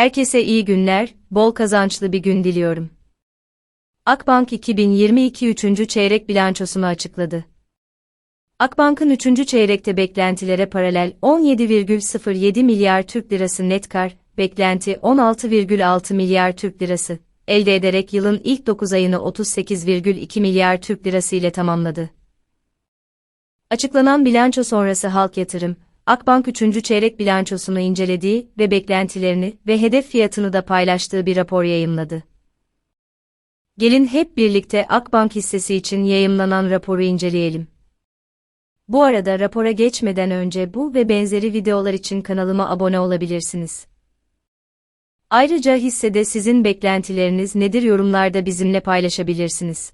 Herkese iyi günler, bol kazançlı bir gün diliyorum. Akbank 2022 3. çeyrek bilançosunu açıkladı. Akbank'ın 3. çeyrekte beklentilere paralel 17,07 milyar Türk lirası net kar, beklenti 16,6 milyar Türk lirası, elde ederek yılın ilk 9 ayını 38,2 milyar Türk lirası ile tamamladı. Açıklanan bilanço sonrası halk yatırım, Akbank 3. çeyrek bilançosunu incelediği ve beklentilerini ve hedef fiyatını da paylaştığı bir rapor yayımladı. Gelin hep birlikte Akbank hissesi için yayımlanan raporu inceleyelim. Bu arada rapora geçmeden önce bu ve benzeri videolar için kanalıma abone olabilirsiniz. Ayrıca hissede sizin beklentileriniz nedir yorumlarda bizimle paylaşabilirsiniz.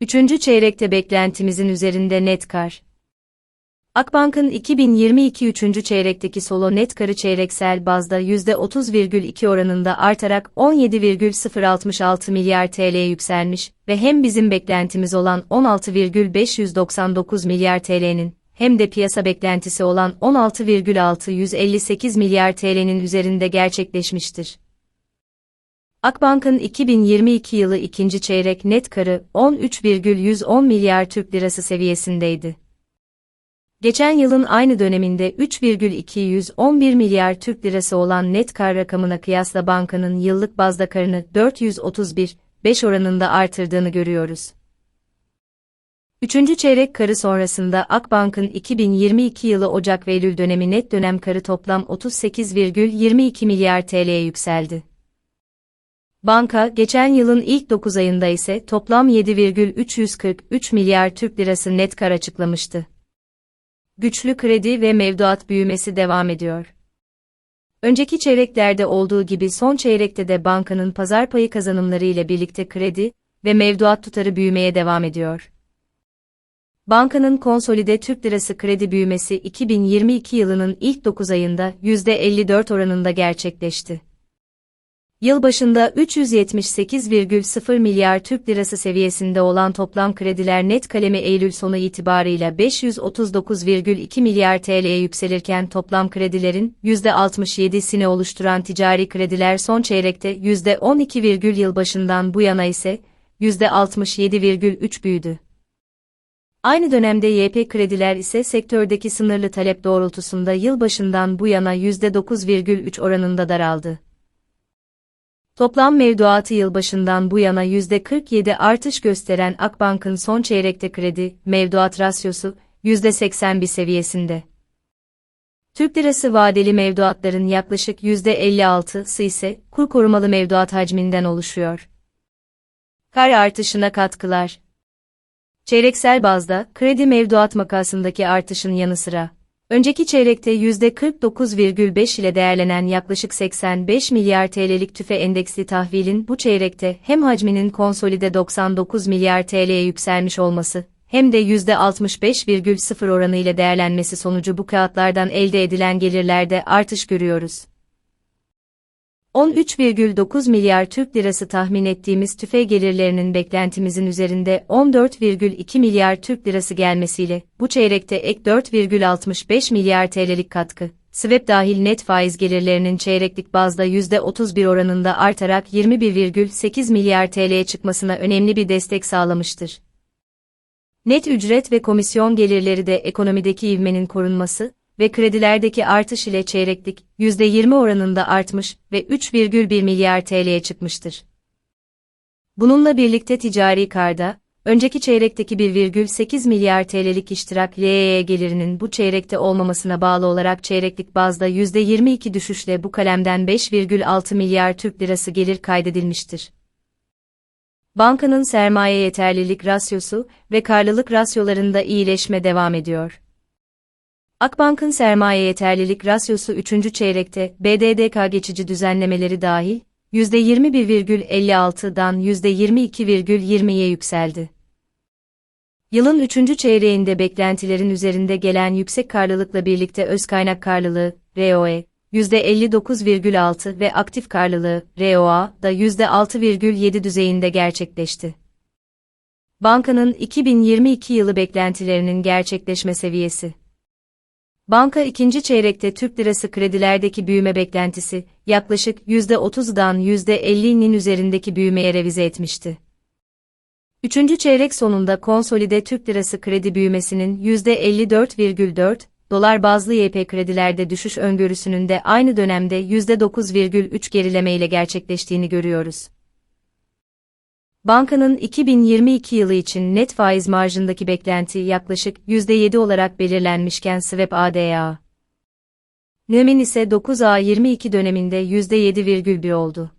Üçüncü çeyrekte beklentimizin üzerinde net kar. Akbank'ın 2022 üçüncü çeyrekteki solo net karı çeyreksel bazda %30,2 oranında artarak 17,066 milyar TL'ye yükselmiş ve hem bizim beklentimiz olan 16,599 milyar TL'nin hem de piyasa beklentisi olan 16,658 milyar TL'nin üzerinde gerçekleşmiştir. Akbank'ın 2022 yılı ikinci çeyrek net karı 13,110 milyar Türk lirası seviyesindeydi. Geçen yılın aynı döneminde 3,211 milyar Türk lirası olan net kar rakamına kıyasla bankanın yıllık bazda karını 431,5 oranında artırdığını görüyoruz. Üçüncü çeyrek karı sonrasında Akbank'ın 2022 yılı Ocak ve Eylül dönemi net dönem karı toplam 38,22 milyar TL'ye yükseldi. Banka, geçen yılın ilk 9 ayında ise toplam 7,343 milyar Türk lirası net kar açıklamıştı güçlü kredi ve mevduat büyümesi devam ediyor. Önceki çeyreklerde olduğu gibi son çeyrekte de bankanın pazar payı kazanımları ile birlikte kredi ve mevduat tutarı büyümeye devam ediyor. Bankanın konsolide Türk Lirası kredi büyümesi 2022 yılının ilk 9 ayında %54 oranında gerçekleşti. Yıl başında 378,0 milyar Türk lirası seviyesinde olan toplam krediler net kalemi Eylül sonu itibarıyla 539,2 milyar TL'ye yükselirken toplam kredilerin %67'sini oluşturan ticari krediler son çeyrekte %12, yıl başından bu yana ise %67,3 büyüdü. Aynı dönemde YP krediler ise sektördeki sınırlı talep doğrultusunda yıl başından bu yana %9,3 oranında daraldı. Toplam mevduatı yılbaşından bu yana %47 artış gösteren Akbank'ın son çeyrekte kredi, mevduat rasyosu, %81 seviyesinde. Türk lirası vadeli mevduatların yaklaşık %56'sı ise kur korumalı mevduat hacminden oluşuyor. Kar artışına katkılar. Çeyreksel bazda kredi mevduat makasındaki artışın yanı sıra Önceki çeyrekte %49,5 ile değerlenen yaklaşık 85 milyar TL'lik tüfe endeksli tahvilin bu çeyrekte hem hacminin konsolide 99 milyar TL'ye yükselmiş olması, hem de %65,0 oranı ile değerlenmesi sonucu bu kağıtlardan elde edilen gelirlerde artış görüyoruz. 13,9 milyar Türk lirası tahmin ettiğimiz tüfe gelirlerinin beklentimizin üzerinde 14,2 milyar Türk lirası gelmesiyle bu çeyrekte ek 4,65 milyar TL'lik katkı, swap dahil net faiz gelirlerinin çeyreklik bazda %31 oranında artarak 21,8 milyar TL'ye çıkmasına önemli bir destek sağlamıştır. Net ücret ve komisyon gelirleri de ekonomideki ivmenin korunması, ve kredilerdeki artış ile çeyreklik %20 oranında artmış ve 3,1 milyar TL'ye çıkmıştır. Bununla birlikte ticari karda, önceki çeyrekteki 1,8 milyar TL'lik iştirak LEE gelirinin bu çeyrekte olmamasına bağlı olarak çeyreklik bazda %22 düşüşle bu kalemden 5,6 milyar Türk lirası gelir kaydedilmiştir. Bankanın sermaye yeterlilik rasyosu ve karlılık rasyolarında iyileşme devam ediyor. Akbank'ın sermaye yeterlilik rasyosu 3. çeyrekte BDDK geçici düzenlemeleri dahil %21,56'dan %22,20'ye yükseldi. Yılın 3. çeyreğinde beklentilerin üzerinde gelen yüksek karlılıkla birlikte öz kaynak karlılığı ROE %59,6 ve aktif karlılığı ROA da %6,7 düzeyinde gerçekleşti. Bankanın 2022 yılı beklentilerinin gerçekleşme seviyesi Banka ikinci çeyrekte Türk lirası kredilerdeki büyüme beklentisi, yaklaşık %30'dan %50'nin üzerindeki büyümeye revize etmişti. Üçüncü çeyrek sonunda konsolide Türk lirası kredi büyümesinin %54,4, dolar bazlı YP kredilerde düşüş öngörüsünün de aynı dönemde %9,3 gerileme ile gerçekleştiğini görüyoruz. Bankanın 2022 yılı için net faiz marjındaki beklenti yaklaşık %7 olarak belirlenmişken swap ADA. Nömin ise 9A22 döneminde %7,1 oldu.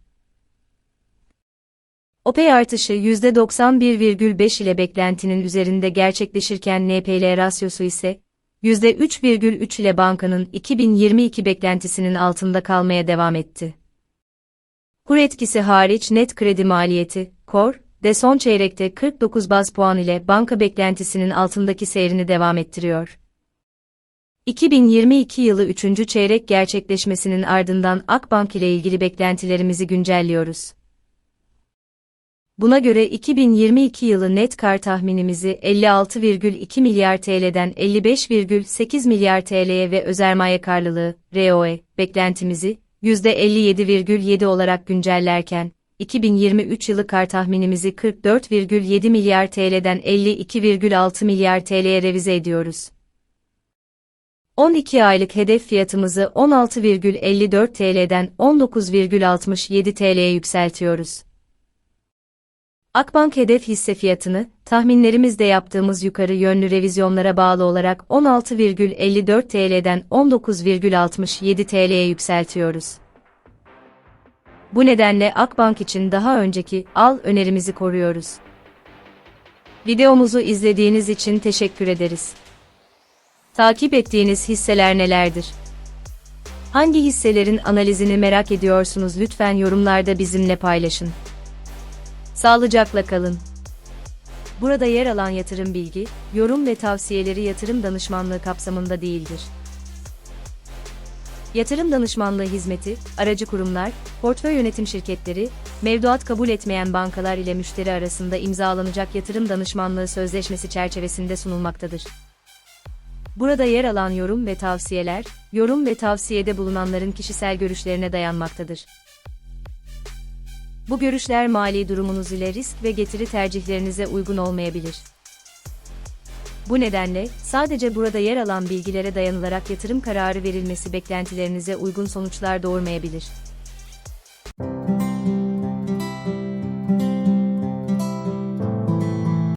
OPE artışı %91,5 ile beklentinin üzerinde gerçekleşirken NPL rasyosu ise %3,3 ile bankanın 2022 beklentisinin altında kalmaya devam etti. Kur etkisi hariç net kredi maliyeti, KOR, de son çeyrekte 49 baz puan ile banka beklentisinin altındaki seyrini devam ettiriyor. 2022 yılı 3. çeyrek gerçekleşmesinin ardından Akbank ile ilgili beklentilerimizi güncelliyoruz. Buna göre 2022 yılı net kar tahminimizi 56,2 milyar TL'den 55,8 milyar TL'ye ve özermaye karlılığı, ROE, beklentimizi %57,7 olarak güncellerken, 2023 yılı kar tahminimizi 44,7 milyar TL'den 52,6 milyar TL'ye revize ediyoruz. 12 aylık hedef fiyatımızı 16,54 TL'den 19,67 TL'ye yükseltiyoruz. Akbank hedef hisse fiyatını, tahminlerimizde yaptığımız yukarı yönlü revizyonlara bağlı olarak 16,54 TL'den 19,67 TL'ye yükseltiyoruz. Bu nedenle Akbank için daha önceki al önerimizi koruyoruz. Videomuzu izlediğiniz için teşekkür ederiz. Takip ettiğiniz hisseler nelerdir? Hangi hisselerin analizini merak ediyorsunuz lütfen yorumlarda bizimle paylaşın. Sağlıcakla kalın. Burada yer alan yatırım bilgi, yorum ve tavsiyeleri yatırım danışmanlığı kapsamında değildir. Yatırım danışmanlığı hizmeti, aracı kurumlar, portföy yönetim şirketleri, mevduat kabul etmeyen bankalar ile müşteri arasında imzalanacak yatırım danışmanlığı sözleşmesi çerçevesinde sunulmaktadır. Burada yer alan yorum ve tavsiyeler, yorum ve tavsiyede bulunanların kişisel görüşlerine dayanmaktadır. Bu görüşler mali durumunuz ile risk ve getiri tercihlerinize uygun olmayabilir. Bu nedenle sadece burada yer alan bilgilere dayanılarak yatırım kararı verilmesi beklentilerinize uygun sonuçlar doğurmayabilir.